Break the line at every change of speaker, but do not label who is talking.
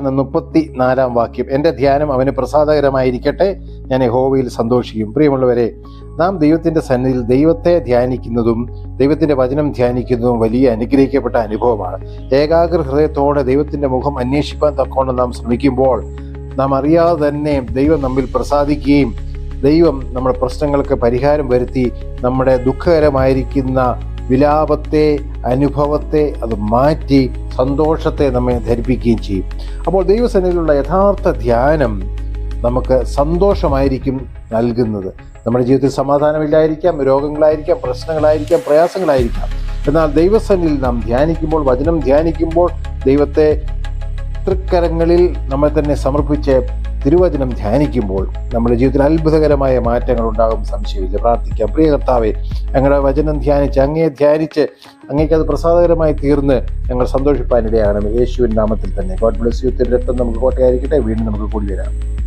മുപ്പത്തി നാലാം വാക്യം. എന്റെ ധ്യാനം അവന് പ്രസാദകരമായിരിക്കട്ടെ. ഞാൻ യഹോവയിൽ സന്തോഷിക്കും. പ്രിയമുള്ളവരെ നാം ദൈവത്തിന്റെ സന്നിധിയിൽ ദൈവത്തെ ധ്യാനിക്കുന്നതും ദൈവത്തിന്റെ വചനം ധ്യാനിക്കുന്നതും വലിയ അനുഗ്രഹിക്കപ്പെട്ട അനുഭവമാണ്. ഏകാഗ്ര ഹൃദയത്തോടെ ദൈവത്തിന്റെ മുഖം അന്വേഷിക്കാൻ തക്കോണം നാം ശ്രമിക്കുമ്പോൾ നാം അറിയാതെ തന്നെ ദൈവം നമ്മിൽ പ്രസാദിക്കുകയും ദൈവം നമ്മുടെ പ്രശ്നങ്ങൾക്ക് പരിഹാരം വരുത്തി നമ്മുടെ ദുഃഖകരമായിരിക്കുന്ന വിലാപത്തെ അനുഭവത്തെ അത് മാറ്റി സന്തോഷത്തെ നമ്മെ ധരിപ്പിക്കുകയും ചെയ്യും. അപ്പോൾ ദൈവസന്നിധിയിലുള്ള യഥാർത്ഥ ധ്യാനം നമുക്ക് സന്തോഷമായിരിക്കും നൽകുന്നത്. നമ്മുടെ ജീവിതത്തിൽ സമാധാനമില്ലായിരിക്കാം രോഗങ്ങളായിരിക്കാം പ്രശ്നങ്ങളായിരിക്കാം പ്രയാസങ്ങളായിരിക്കാം. എന്നാൽ ദൈവസന്നിധിയിൽ നാം ധ്യാനിക്കുമ്പോൾ വചനം ധ്യാനിക്കുമ്പോൾ ദൈവത്തെ തൃക്കരങ്ങളിൽ നമ്മെ തന്നെ സമർപ്പിച്ച് തിരുവചനം ധ്യാനിക്കുമ്പോൾ നമ്മുടെ ജീവിതത്തിൽ അത്ഭുതകരമായ മാറ്റങ്ങൾ ഉണ്ടാകും സംശയമില്ല. പ്രാർത്ഥിക്കാം. പ്രിയ കർത്താവെ ഞങ്ങളുടെ വചനം ധ്യാനിച്ച് അങ്ങയെ ധ്യാനിച്ച് അങ്ങേക്ക് അത് പ്രസാദകരമായി തീർന്ന് ഞങ്ങൾ സന്തോഷിപ്പാനിടയാണ് യേശുവിൻ നാമത്തിൽ തന്നെ. ഗോഡ് ബ്ലസ് യു രക്തം നമുക്ക് കോട്ടയായിരിക്കട്ടെ. വീണ്ടും നമുക്ക് കൂടി വരാം.